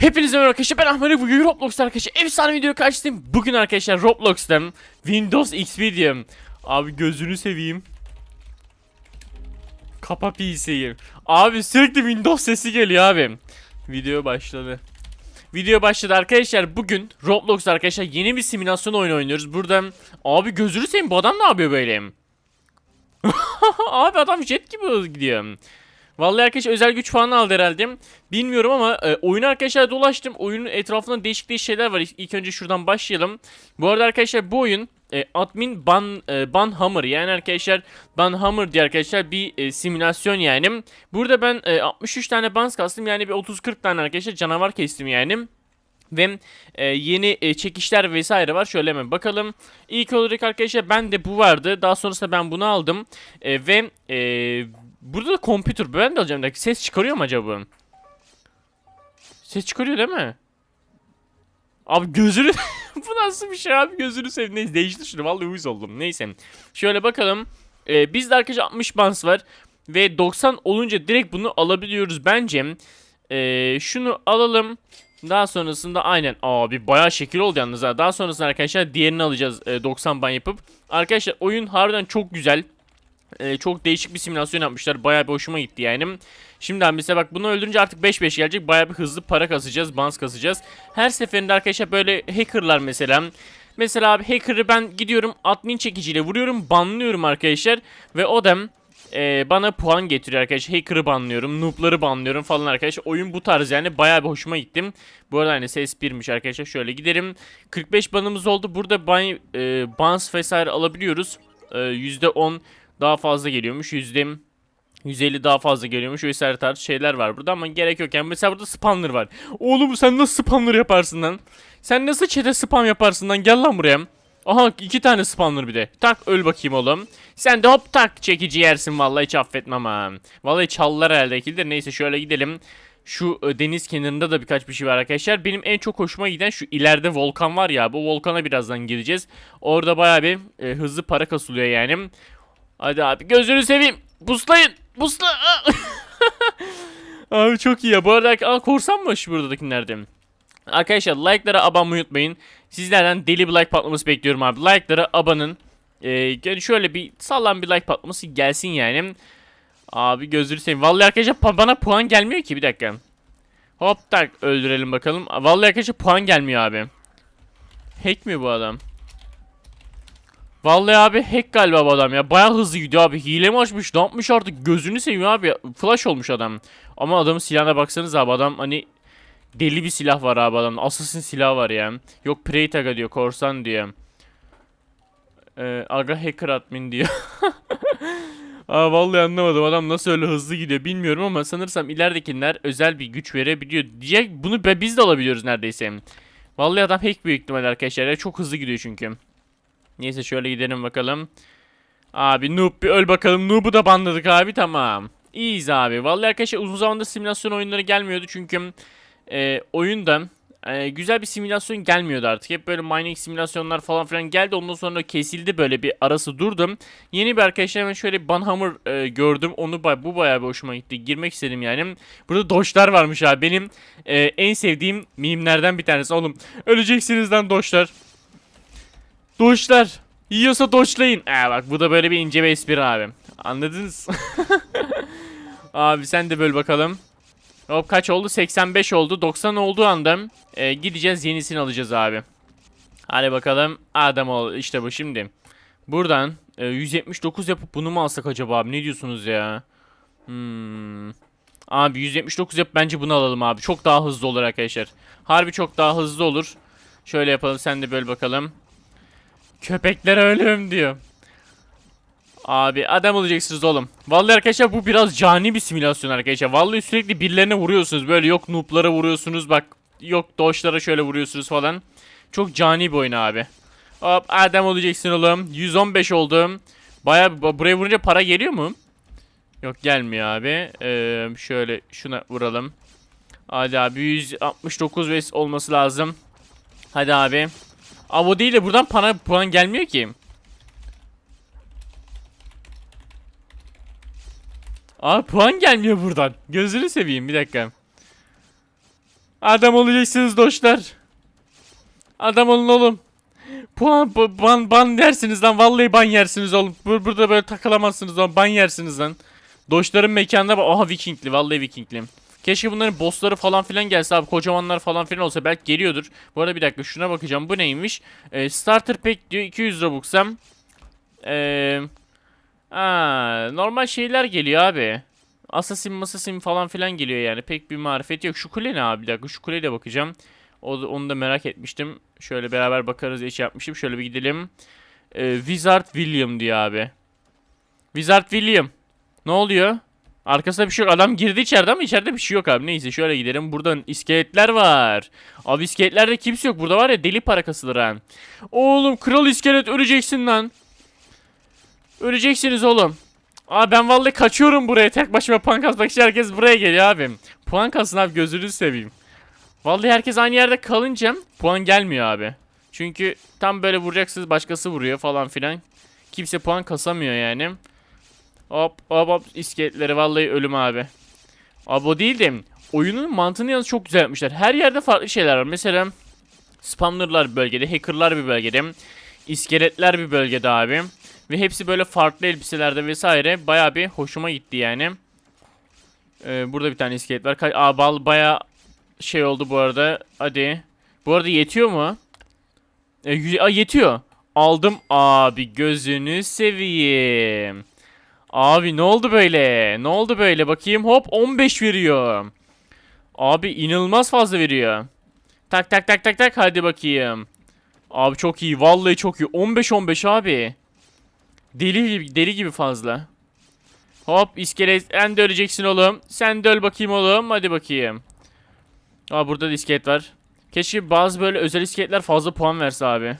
Hepinize merhaba arkadaşlar ben Ahmet bugün Roblox'ta arkadaşlar efsane video karşısındayım Bugün arkadaşlar Roblox'ta Windows XP diyorum Abi gözünü seveyim. Kapa PC'yi Abi sürekli Windows sesi geliyor abi. Video başladı. Video başladı arkadaşlar. Bugün Roblox arkadaşlar yeni bir simülasyon oyunu oynuyoruz. Burada Abi gözünü seveyim bu adam ne yapıyor böyle? Abi adam jet gibi gidiyor Vallahi arkadaşlar özel güç falan aldı herhalde. Bilmiyorum ama e, oyunu arkadaşlar dolaştım. Oyunun etrafında değişik değişik şeyler var. İlk, önce şuradan başlayalım. Bu arada arkadaşlar bu oyun e, admin ban e, ban hammer yani arkadaşlar ban hammer diye arkadaşlar bir e, simülasyon yani. Burada ben e, 63 tane bans kastım yani bir 30-40 tane arkadaşlar canavar kestim yani. Ve e, yeni e, çekişler vesaire var. Şöyle hemen bakalım. İlk olarak arkadaşlar ben de bu vardı. Daha sonrasında ben bunu aldım. E, ve e, burada da computer. Ben de alacağım. Ses çıkarıyor mu acaba? Ses çıkarıyor değil mi? Abi gözünü... bu nasıl bir şey abi gözünü seveyim. Neyse değiştir şunu. Vallahi uyuz oldum. Neyse. Şöyle bakalım. E, bizde arkadaşlar 60 bans var. Ve 90 olunca direkt bunu alabiliyoruz bence. E, şunu alalım. Daha sonrasında aynen abi bayağı şekil oldu yalnız ha. Daha sonrasında arkadaşlar diğerini alacağız e, 90 ban yapıp. Arkadaşlar oyun harbiden çok güzel. E, çok değişik bir simülasyon yapmışlar. Bayağı bir hoşuma gitti yani. Şimdi mesela bak bunu öldürünce artık 5-5 gelecek. Bayağı bir hızlı para kasacağız. Bans kasacağız. Her seferinde arkadaşlar böyle hackerlar mesela. Mesela abi hacker'ı ben gidiyorum admin çekiciyle vuruyorum. Banlıyorum arkadaşlar. Ve o da e, bana puan getiriyor arkadaşlar. Hacker'ı banlıyorum, noob'ları banlıyorum falan arkadaşlar. Oyun bu tarz yani bayağı bir hoşuma gittim. Bu arada hani ses 1'miş arkadaşlar. Şöyle giderim. 45 banımız oldu. Burada ban, e, bans vesaire alabiliyoruz. E, %10 daha fazla geliyormuş. Yüzde 150 daha fazla geliyormuş. Vesaire tarz şeyler var burada ama gerek yok. Yani mesela burada spawner var. Oğlum sen nasıl spawner yaparsın lan? Sen nasıl chat'e spam yaparsın lan? Gel lan buraya. Aha iki tane spawner bir de. Tak öl bakayım oğlum. Sen de hop tak çekici yersin vallahi hiç affetmem ha. Vallahi çaldılar herhalde ikildir. Neyse şöyle gidelim. Şu e, deniz kenarında da birkaç bir şey var arkadaşlar. Benim en çok hoşuma giden şu ileride volkan var ya. Bu volkana birazdan gideceğiz. Orada bayağı bir e, hızlı para kasılıyor yani. Hadi abi gözünü seveyim. Buslayın. Busla. abi çok iyi ya. Bu arada aa, korsan mı şu buradakilerde? Arkadaşlar like'lara abanmayı unutmayın. Sizlerden deli bir like patlaması bekliyorum abi. Like'lara abanın. Ee, şöyle bir sağlam bir like patlaması gelsin yani. Abi gözünü seveyim. Vallahi arkadaşlar bana puan gelmiyor ki bir dakika. Hop tak öldürelim bakalım. Vallahi arkadaşlar puan gelmiyor abi. Hack mi bu adam? Vallahi abi hack galiba bu adam ya. Baya hızlı gidiyor abi. Hile mi açmış? Ne yapmış artık? Gözünü seveyim abi. Flash olmuş adam. Ama adamın silahına baksanız abi adam hani deli bir silah var abi adamın. Assassin silah var ya. Yok Prey Taga diyor. Korsan diyor. Ee, aga hacker admin diyor. Aa vallahi anlamadım adam nasıl öyle hızlı gidiyor bilmiyorum ama sanırsam ileridekiler özel bir güç verebiliyor. Diyecek bunu biz de alabiliyoruz neredeyse. Vallahi adam hack büyük ihtimal arkadaşlar ya çok hızlı gidiyor çünkü. Neyse şöyle gidelim bakalım. Abi noob bir öl bakalım. Noob'u da banladık abi tamam. İyiyiz abi. Vallahi arkadaşlar uzun zamandır simülasyon oyunları gelmiyordu çünkü e, oyunda e, güzel bir simülasyon gelmiyordu artık. Hep böyle mining simülasyonlar falan filan geldi. Ondan sonra kesildi böyle bir arası durdum. Yeni bir arkadaşlar hemen şöyle Banhammer e, gördüm. Onu bay- bu bayağı bir hoşuma gitti. Girmek istedim yani. Burada doşlar varmış abi. Benim e, en sevdiğim mimlerden bir tanesi. Oğlum öleceksiniz lan doşlar. Doşlar. Yiyorsa doşlayın. Ee bak bu da böyle bir ince bir espri abi. Anladınız? abi sen de böl bakalım. Hop kaç oldu? 85 oldu. 90 olduğu anda e, gideceğiz yenisini alacağız abi. Hadi bakalım. Adam ol. İşte bu şimdi. Buradan e, 179 yapıp bunu mu alsak acaba abi? Ne diyorsunuz ya? Hmm. Abi 179 yap bence bunu alalım abi. Çok daha hızlı olur arkadaşlar. Harbi çok daha hızlı olur. Şöyle yapalım sen de böl bakalım. Köpeklere ölüm diyor. Abi adam olacaksınız oğlum. Vallahi arkadaşlar bu biraz cani bir simülasyon arkadaşlar. Vallahi sürekli birilerine vuruyorsunuz. Böyle yok noob'lara vuruyorsunuz bak. Yok doşlara şöyle vuruyorsunuz falan. Çok cani bir oyun abi. Hop adam olacaksın oğlum. 115 oldum. Baya buraya vurunca para geliyor mu? Yok gelmiyor abi. Ee, şöyle şuna vuralım. Hadi abi 169 vs olması lazım. Hadi abi. Abi o değil de buradan para puan gelmiyor ki. Abi puan gelmiyor buradan. Gözünü seveyim bir dakika. Adam olacaksınız dostlar. Adam olun oğlum. Puan bu- ban ban dersiniz lan vallahi ban yersiniz oğlum. Bur- burada böyle takılamazsınız oğlum ban yersiniz lan. Doşların mekanında bak aha Vikingli vallahi Vikingli. Keşke bunların bossları falan filan gelse abi kocamanlar falan filan olsa belki geliyordur. Bu arada bir dakika şuna bakacağım bu neymiş? Ee, starter pack diyor 200 Robux'am. Eee Aa, normal şeyler geliyor abi. Assassin Assassin falan filan geliyor yani. Pek bir marifet yok. Şu kule ne abi? Bir dakika şu kuleye de bakacağım. O onu da merak etmiştim. Şöyle beraber bakarız diye şey yapmıştım. Şöyle bir gidelim. Ee, Wizard William diyor abi. Wizard William. Ne oluyor? Arkasında bir şey yok. Adam girdi içeride ama içeride bir şey yok abi. Neyse şöyle gidelim. Buradan iskeletler var. Abi iskeletlerde kimse yok. Burada var ya deli para kasılır ha. Oğlum kral iskelet öleceksin lan. Öleceksiniz oğlum. Abi ben vallahi kaçıyorum buraya. Tek başıma puan kasmak için herkes buraya geliyor abi. Puan kasın abi gözünüzü seveyim. Vallahi herkes aynı yerde kalınca puan gelmiyor abi. Çünkü tam böyle vuracaksınız başkası vuruyor falan filan. Kimse puan kasamıyor yani. Hop hop hop iskeletleri vallahi ölüm abi. Abi o değil de oyunun mantığını yalnız çok güzel yapmışlar. Her yerde farklı şeyler var. Mesela spamlarlar bir bölgede, hackerlar bir bölgede, iskeletler bir bölgede abi. Ve hepsi böyle farklı elbiselerde vesaire. Baya bir hoşuma gitti yani. Ee, burada bir tane iskelet var. Aa, bal baya şey oldu bu arada. Hadi. Bu arada yetiyor mu? E, Aa, yetiyor. Aldım abi gözünü seveyim. Abi ne oldu böyle? Ne oldu böyle? Bakayım hop 15 veriyor. Abi inanılmaz fazla veriyor. Tak tak tak tak tak hadi bakayım. Abi çok iyi. Vallahi çok iyi. 15 15 abi. Deli gibi, deli gibi fazla. Hop iskelet sen de öleceksin oğlum. Sen de öl bakayım oğlum. Hadi bakayım. Aa burada da iskelet var. Keşke bazı böyle özel iskeletler fazla puan verse abi.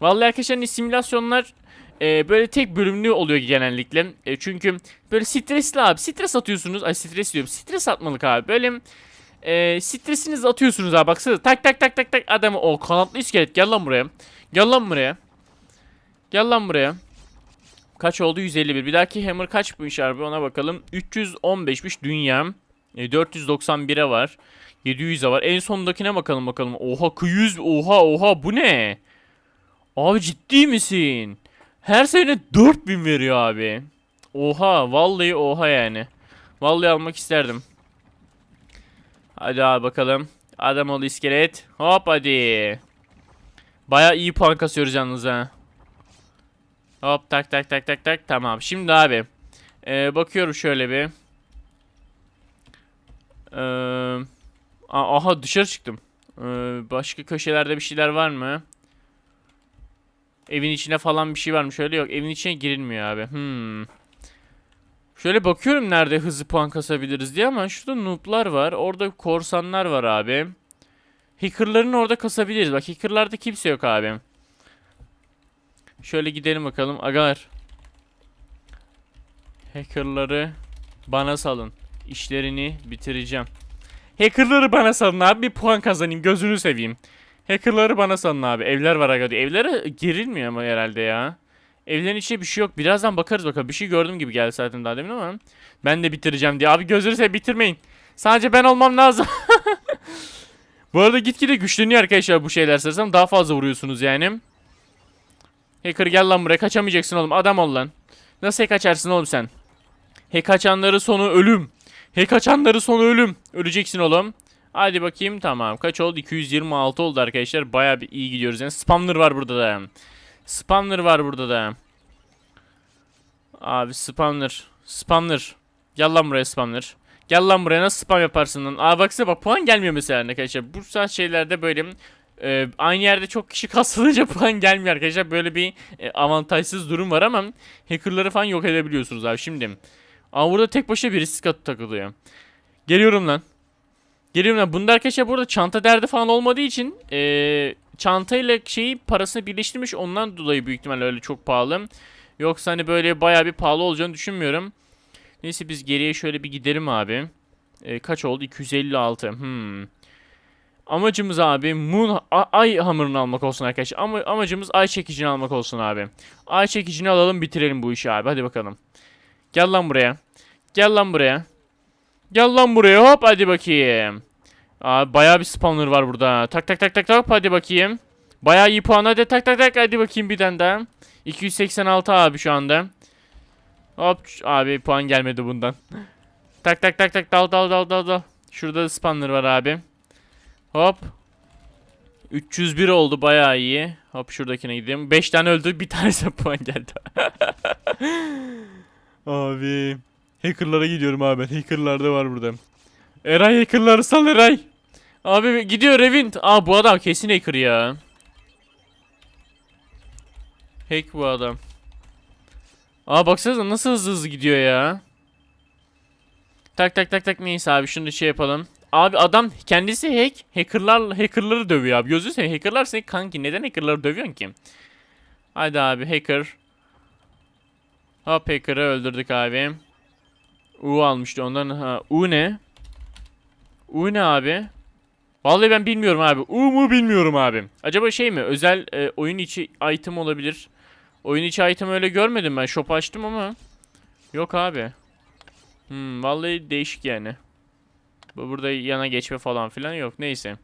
Vallahi arkadaşlar hani simülasyonlar e, böyle tek bölümlü oluyor genellikle. E, çünkü böyle stresli abi. Stres atıyorsunuz. Ay stres diyorum. Stres atmalık abi. Böyle e, stresinizi atıyorsunuz abi. Baksana tak tak tak tak tak adamı. O kanatlı iskelet gel lan buraya. Gel lan buraya. Gel lan buraya. Kaç oldu? 151. Bir dahaki hammer kaçmış abi ona bakalım. 315'miş dünya. E, 491'e var. 700'e var. En sondakine bakalım bakalım. Oha 100 oha oha bu ne? Abi ciddi misin? Her sene 4000 veriyor abi. Oha vallahi oha yani. Vallahi almak isterdim. Hadi abi bakalım. Adam ol iskelet. Hop hadi. Baya iyi puan kasıyoruz yalnız ha. Hop tak tak tak tak tak tamam. Şimdi abi ee, bakıyorum şöyle bir. Ee, aha dışarı çıktım. Ee, başka köşelerde bir şeyler var mı? Evin içine falan bir şey var mı? Şöyle yok. Evin içine girilmiyor abi. Hmm. Şöyle bakıyorum nerede hızlı puan kasabiliriz diye ama şurada noob'lar var. Orada korsanlar var abi. Hacker'ların orada kasabiliriz. Bak hacker'larda kimse yok abi. Şöyle gidelim bakalım. Agar. Hacker'ları bana salın. İşlerini bitireceğim. Hacker'ları bana salın abi. Bir puan kazanayım. Gözünü seveyim. Hacker'ları bana salın abi. Evler var aga diyor. Evlere girilmiyor ama herhalde ya. Evlerin içinde bir şey yok. Birazdan bakarız bakalım. Bir şey gördüm gibi geldi zaten daha demin ama. Ben de bitireceğim diye. Abi gözünü seveyim bitirmeyin. Sadece ben olmam lazım. bu arada gitgide güçleniyor arkadaşlar bu şeyler sanırsam. Daha fazla vuruyorsunuz yani. Hacker gel lan buraya kaçamayacaksın oğlum adam ol lan. Nasıl hack açarsın oğlum sen? Hack açanları sonu ölüm. Hack açanları sonu ölüm. Öleceksin oğlum. Hadi bakayım tamam. Kaç oldu? 226 oldu arkadaşlar. Baya bir iyi gidiyoruz. Yani spamlar var burada da. Spamlar var burada da. Abi spamlar. Spamlar. Gel lan buraya spamlar. Gel lan buraya nasıl spam yaparsın lan? Aa baksana bak puan gelmiyor mesela arkadaşlar. Bu tarz şeylerde böyle e, aynı yerde çok kişi kasılınca puan gelmiyor arkadaşlar. Böyle bir e, avantajsız durum var ama hackerları falan yok edebiliyorsunuz abi şimdi. Ama burada tek başına birisi katı takılıyor. Geliyorum lan. Geliyorum lan. Bunda arkadaşlar burada çanta derdi falan olmadığı için e, çantayla şeyi parasını birleştirmiş. Ondan dolayı büyük ihtimalle öyle çok pahalı. Yoksa hani böyle bayağı bir pahalı olacağını düşünmüyorum. Neyse biz geriye şöyle bir gidelim abi. E, kaç oldu? 256. Hmm. Amacımız abi Moon Ay hamurunu almak olsun arkadaşlar. Ama amacımız ay çekicini almak olsun abi. Ay çekicini alalım bitirelim bu işi abi. Hadi bakalım. Gel lan buraya. Gel lan buraya. Gel lan buraya hop hadi bakayım. Abi bayağı bir spawner var burada. Tak tak tak tak tak hadi bakayım. Bayağı iyi puan hadi tak tak tak hadi bakayım bir tane daha. 286 abi şu anda. Hop abi puan gelmedi bundan. tak tak tak tak dal dal dal dal dal. Şurada da spawner var abi. Hop. 301 oldu bayağı iyi. Hop şuradakine gideyim. 5 tane öldü bir tanesi puan geldi. abi. Hackerlara gidiyorum abi ben. Hackerlar da var burada. Eray hackerları sal Eray. Abi gidiyor Revint. Aa bu adam kesin hacker ya. Hack bu adam. Aa baksanıza nasıl hızlı hızlı gidiyor ya. Tak tak tak tak neyse abi şunu da şey yapalım. Abi adam kendisi hack. Hackerlar hackerları dövüyor abi. Gözünü seveyim hackerlar seni kanki neden hackerları dövüyorsun ki? Hadi abi hacker. Hop hacker'ı öldürdük abi. U almıştı ondan. Ha, U ne? U ne abi? Vallahi ben bilmiyorum abi. U mu bilmiyorum abi. Acaba şey mi? Özel e, oyun içi item olabilir. Oyun içi item öyle görmedim ben. Shop açtım ama. Yok abi. Hmm, vallahi değişik yani. Bu burada yana geçme falan filan yok. Neyse.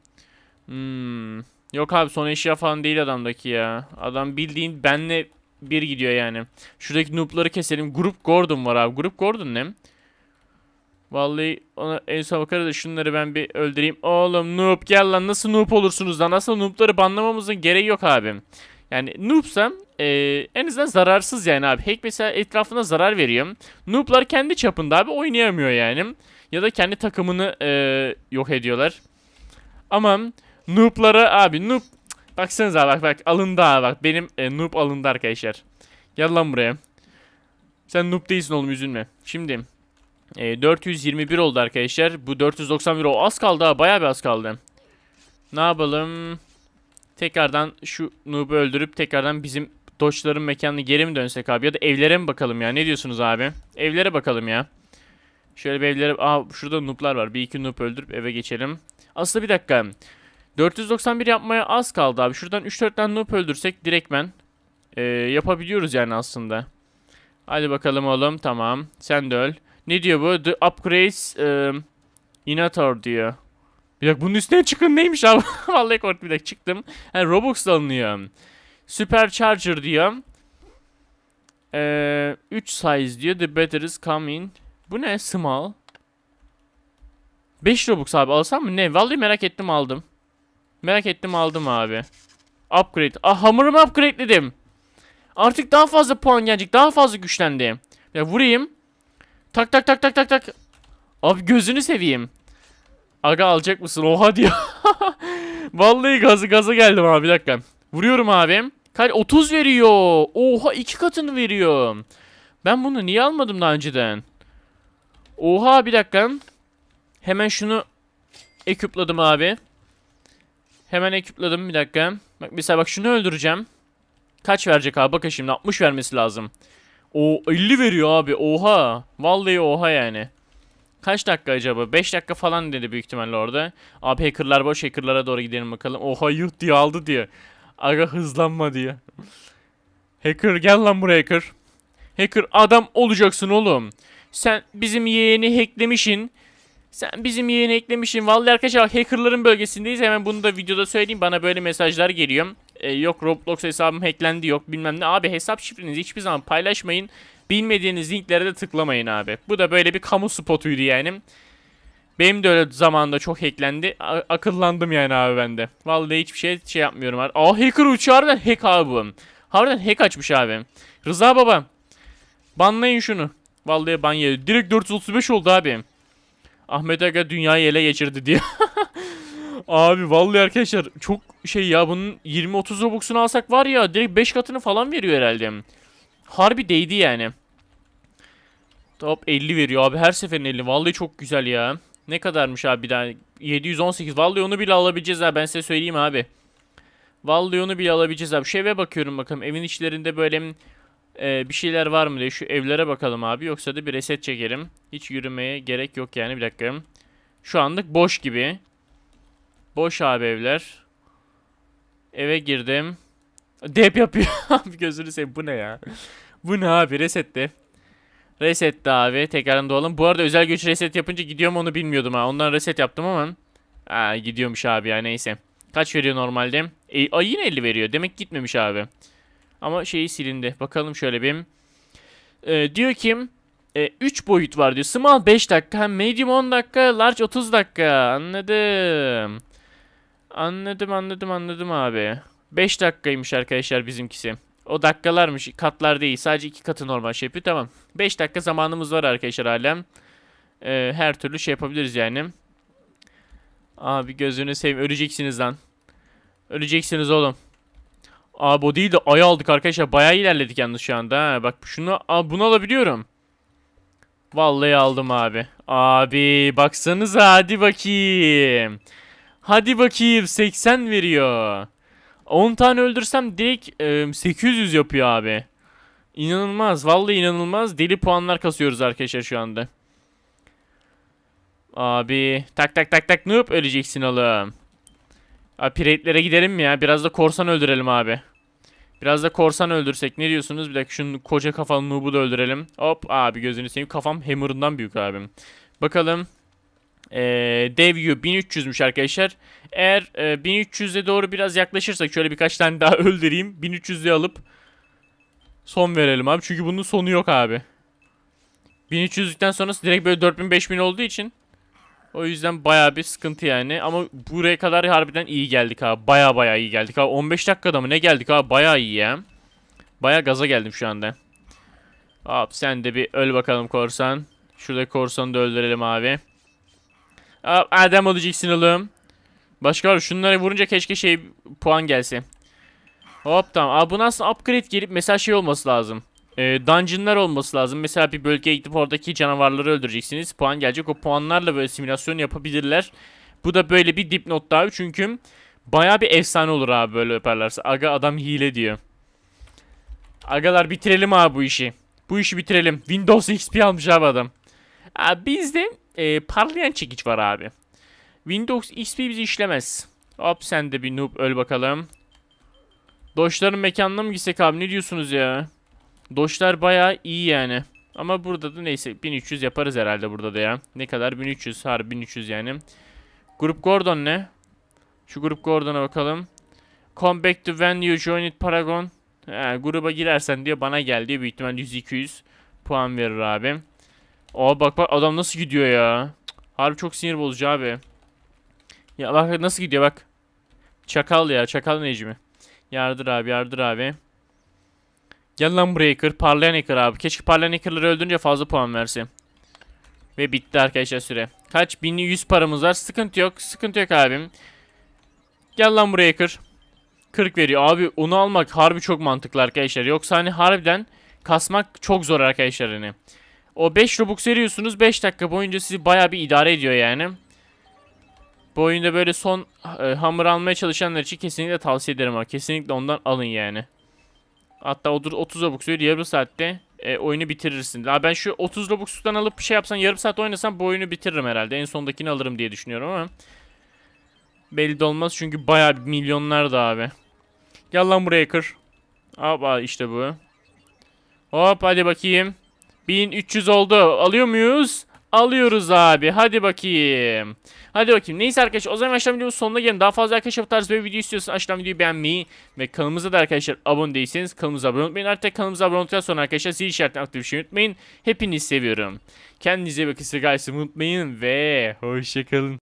Hmm. Yok abi son eşya falan değil adamdaki ya. Adam bildiğin benle bir gidiyor yani. Şuradaki noob'ları keselim. Grup Gordon var abi. Grup Gordon ne? Vallahi ona en son bakarız da şunları ben bir öldüreyim. Oğlum noob gel lan nasıl noob olursunuz lan? Nasıl noob'ları banlamamızın gereği yok abi. Yani noobsam eee, en azından zararsız yani abi. Hack mesela etrafına zarar veriyor. Noob'lar kendi çapında abi oynayamıyor yani. Ya da kendi takımını eee, yok ediyorlar. Ama noob'lara abi noob baksanıza bak bak alındı abi bak benim e, noob alındı arkadaşlar. Gel lan buraya. Sen noob değilsin oğlum üzülme. Şimdi e, 421 oldu arkadaşlar. Bu 491 o az kaldı ha bayağı bir az kaldı. Ne yapalım? Tekrardan şu noob'u öldürüp tekrardan bizim doçların mekanına geri mi dönsek abi? Ya da evlere mi bakalım ya? Ne diyorsunuz abi? Evlere bakalım ya. Şöyle bir evlere... Aa şurada noob'lar var. Bir iki noob öldürüp eve geçelim. Aslında bir dakika. 491 yapmaya az kaldı abi. Şuradan 3-4 tane noob öldürsek direktmen e, yapabiliyoruz yani aslında. Hadi bakalım oğlum. Tamam. Sen de öl. Ne diyor bu? The upgrades e, Inator diyor. Bir dakika bunun üstüne çıkın neymiş abi? Vallahi korktum bir dakika çıktım. Ha, Robux alınıyor. Supercharger diyor. Ee, 3 size diyor. The batteries come in. Bu ne? Small. 5 Robux abi alsam mı? Ne? Vallahi merak ettim aldım. Merak ettim aldım abi. Upgrade. Ah hamurumu upgrade'ledim. Artık daha fazla puan gelecek. Daha fazla güçlendi. Ya vurayım. Tak tak tak tak tak tak. Abi gözünü seveyim. Aga alacak mısın? Oha diyor. Vallahi gazı gaza geldim abi bir dakika. Vuruyorum abi. Kaç 30 veriyor. Oha iki katını veriyor. Ben bunu niye almadım daha önceden? Oha bir dakika. Hemen şunu eküpladım abi. Hemen eküpladım bir dakika. Bak mesela bak şunu öldüreceğim. Kaç verecek abi? Bakın şimdi 60 vermesi lazım. O 50 veriyor abi. Oha. Vallahi oha yani. Kaç dakika acaba? 5 dakika falan dedi büyük ihtimalle orada. Abi hackerlar boş hackerlara doğru gidelim bakalım. Oha yuh diye aldı diyor. Aga hızlanma diyor. Hacker gel lan buraya hacker. Hacker adam olacaksın oğlum. Sen bizim yeğeni hacklemişin. Sen bizim yeğeni hacklemişin. Vallahi arkadaşlar hackerların bölgesindeyiz. Hemen bunu da videoda söyleyeyim. Bana böyle mesajlar geliyor. Ee, yok Roblox hesabım hacklendi yok bilmem ne. Abi hesap şifrenizi hiçbir zaman paylaşmayın. Bilmediğiniz linklere de tıklamayın abi. Bu da böyle bir kamu spotuydu yani. Benim de öyle zamanında çok hacklendi. A- akıllandım yani abi bende. Vallahi hiçbir şey şey yapmıyorum abi. Aa hacker uçuyor harbiden hack abi bu. Harbiden hack açmış abi. Rıza baba. Banlayın şunu. Vallahi ban yedi. Direkt 435 oldu abi. Ahmet Aga dünyayı ele geçirdi diyor. abi vallahi arkadaşlar çok şey ya bunun 20-30 Robux'unu alsak var ya direkt 5 katını falan veriyor herhalde. Harbi değdi yani. Top 50 veriyor abi her seferin 50. Vallahi çok güzel ya. Ne kadarmış abi bir daha? 718. Vallahi onu bile alabileceğiz ha ben size söyleyeyim abi. Vallahi onu bile alabileceğiz abi. Şu eve bakıyorum bakalım. Evin içlerinde böyle e, bir şeyler var mı diye şu evlere bakalım abi. Yoksa da bir reset çekelim. Hiç yürümeye gerek yok yani bir dakika. Şu anlık boş gibi. Boş abi evler. Eve girdim. Dep yapıyor. gözünü seveyim bu ne ya? bu ne abi resetti. Resetti abi. Tekrardan doğalım. Bu arada özel güç reset yapınca gidiyor mu onu bilmiyordum ha. Ondan reset yaptım ama. Aa, gidiyormuş abi ya neyse. Kaç veriyor normalde? E, ay yine 50 veriyor. Demek gitmemiş abi. Ama şeyi silindi. Bakalım şöyle bir. Ee, diyor ki 3 boyut var diyor. Small 5 dakika, medium 10 dakika, large 30 dakika. Anladım. Anladım anladım anladım abi. 5 dakikaymış arkadaşlar bizimkisi. O dakikalarmış katlar değil. Sadece 2 katı normal şey yapıyor. Tamam. 5 dakika zamanımız var arkadaşlar halen. Ee, her türlü şey yapabiliriz yani. Abi gözünü seveyim. Öleceksiniz lan. Öleceksiniz oğlum. Abi o değil de ayı aldık arkadaşlar. Bayağı ilerledik yalnız şu anda. Ha. Bak şunu aa, bunu alabiliyorum. Vallahi aldım abi. Abi baksanıza hadi bakayım. Hadi bakayım 80 veriyor. 10 tane öldürsem direkt e, 800 yapıyor abi. İnanılmaz. Vallahi inanılmaz. Deli puanlar kasıyoruz arkadaşlar şu anda. Abi tak tak tak tak noob öleceksin oğlum. Abi pirate'lere gidelim mi ya? Biraz da korsan öldürelim abi. Biraz da korsan öldürsek ne diyorsunuz? Bir dakika şunu koca kafalı noob'u da öldürelim. Hop abi gözünü seveyim. Kafam hammer'ından büyük abim. Bakalım. Ee, dev Yu 1300'müş arkadaşlar. Eğer e, 1300'e doğru biraz yaklaşırsak şöyle birkaç tane daha öldüreyim. 1300'e alıp son verelim abi. Çünkü bunun sonu yok abi. 1300'lükten sonrası direkt böyle 4000-5000 olduğu için o yüzden baya bir sıkıntı yani. Ama buraya kadar harbiden iyi geldik abi. Baya baya iyi geldik abi. 15 dakikada mı ne geldik abi? Baya iyi ya. Baya gaza geldim şu anda. Abi sen de bir öl bakalım korsan. Şurada korsanı da öldürelim abi. Adem olacaksın oğlum. Başka var. Şunları vurunca keşke şey puan gelse. Hop tamam. Abi bu aslında upgrade gelip mesela şey olması lazım. E, dungeonlar olması lazım. Mesela bir bölgeye gidip oradaki canavarları öldüreceksiniz. Puan gelecek. O puanlarla böyle simülasyon yapabilirler. Bu da böyle bir dipnot daha. Çünkü baya bir efsane olur abi böyle yaparlarsa. Aga adam hile diyor. Agalar bitirelim abi bu işi. Bu işi bitirelim. Windows XP almış abi adam. Abi bizde e, parlayan çekiç var abi. Windows XP bizi işlemez. Hop sen de bir noob öl bakalım. Doşların mekanına mı gitsek abi ne diyorsunuz ya? Doşlar bayağı iyi yani. Ama burada da neyse 1300 yaparız herhalde burada da ya. Ne kadar 1300 harbi 1300 yani. Grup Gordon ne? Şu grup Gordon'a bakalım. Come back to when you joined Paragon. He, gruba girersen diyor bana gel diyor. Büyük ihtimal 100-200 puan verir abi. Aa bak bak adam nasıl gidiyor ya. Harbi çok sinir bozucu abi. Ya bak nasıl gidiyor bak. Çakal ya çakal Necmi. Yardır abi yardır abi. Gel lan buraya kır. Parlayan hacker abi. Keşke parlayan hackerları öldürünce fazla puan verse. Ve bitti arkadaşlar süre. Kaç? 1100 paramız var. Sıkıntı yok. Sıkıntı yok abim. Gel lan buraya kır. 40 veriyor. Abi onu almak harbi çok mantıklı arkadaşlar. Yoksa hani harbiden kasmak çok zor arkadaşlar hani. O 5 Robux veriyorsunuz 5 dakika boyunca sizi baya bir idare ediyor yani. Bu oyunda böyle son e, hamur almaya çalışanlar için kesinlikle tavsiye ederim ama kesinlikle ondan alın yani. Hatta odur 30 Robux veriyor yarım saatte e, oyunu bitirirsin. Daha ben şu 30 Robux'tan alıp bir şey yapsam yarım saat oynasam bu oyunu bitiririm herhalde. En sondakini alırım diye düşünüyorum ama. Belli de olmaz çünkü bir milyonlar da abi. Gel lan buraya kır. Hop işte bu. Hop hadi bakayım. 1300 oldu. Alıyor muyuz? Alıyoruz abi. Hadi bakayım. Hadi bakayım. Neyse arkadaşlar o zaman aşağı videonun sonuna gelin. Daha fazla arkadaşlar bu tarz bir video istiyorsanız aşağıdan videoyu beğenmeyi ve kanalımıza da arkadaşlar abone değilseniz kanalımıza abone olmayın. Artık kanalımıza abone olduktan sonra arkadaşlar zil işaretini aktif bir şey unutmayın. Hepinizi seviyorum. Kendinize bakın. Size unutmayın ve hoşçakalın.